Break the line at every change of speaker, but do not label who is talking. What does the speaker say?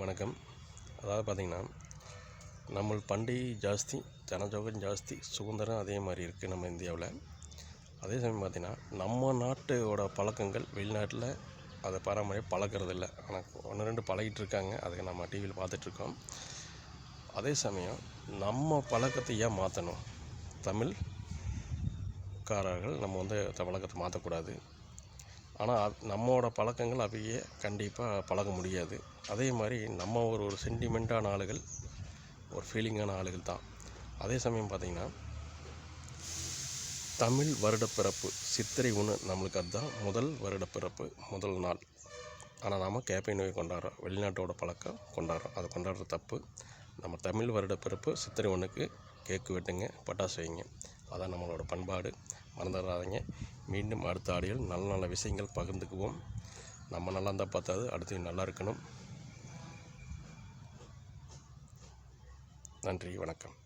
வணக்கம். அதாவது பார்த்திங்கன்னா நம்ம பண்டிகை ஜாஸ்தி ஜனஜோகம் ஜாஸ்தி சுதந்திரம் அதே மாதிரி இருக்குது நம்ம இந்தியாவில். அதே சமயம் பார்த்திங்கன்னா நம்ம நாட்டோட பழக்கங்கள் வெளிநாட்டில் அதை பாரம்பரிய பழக்கிறது இல்லை. ஆனால் ஒன்று ரெண்டு பழகிட்டு இருக்காங்க. அதை நம்ம டிவியில் பார்த்துட்ருக்கோம் அதே சமயம் நம்ம பழக்கத்தை ஏன் மாற்றணும் தமிழ் காரர்கள் நம்ம வந்து பழக்கத்தை மாற்றக்கூடாது ஆனால் நம்மளோட பழக்கங்கள் அவையே கண்டிப்பாக பழக முடியாது. அதே மாதிரி நம்ம ஒரு ஒரு சென்டிமெண்ட்டான ஆளுகள் ஒரு ஃபீலிங்கான ஆளுகள் தான். அதே சமயம் பார்த்திங்கன்னா தமிழ் வருடப்பிறப்பு சித்திரை ஒன்று நம்மளுக்கு அதுதான் முதல் வருடப்பிறப்பு முதல் நாள். ஆனால் நாம் கேப்பை நோய் கொண்டாடுறோம் வெளிநாட்டோட பழக்கம் கொண்டாடுறோம். அதை கொண்டாடுறது தப்பு. நம்ம தமிழ் வருடப்பிறப்பு சித்திரை ஒன்றுக்கு கேக்கு வெட்டுங்க பட்டாசு வைங்க. அதான் நம்மளோட பண்பாடு. மறந்துடாதீங்க மீண்டும் அடுத்த ஆடியில் நல்ல நல்ல விஷயங்கள் பகிர்ந்துக்குவோம். நம்ம நல்லா இருந்தால் பார்த்தாது அடுத்து நல்லா இருக்கணும். நன்றி வணக்கம்.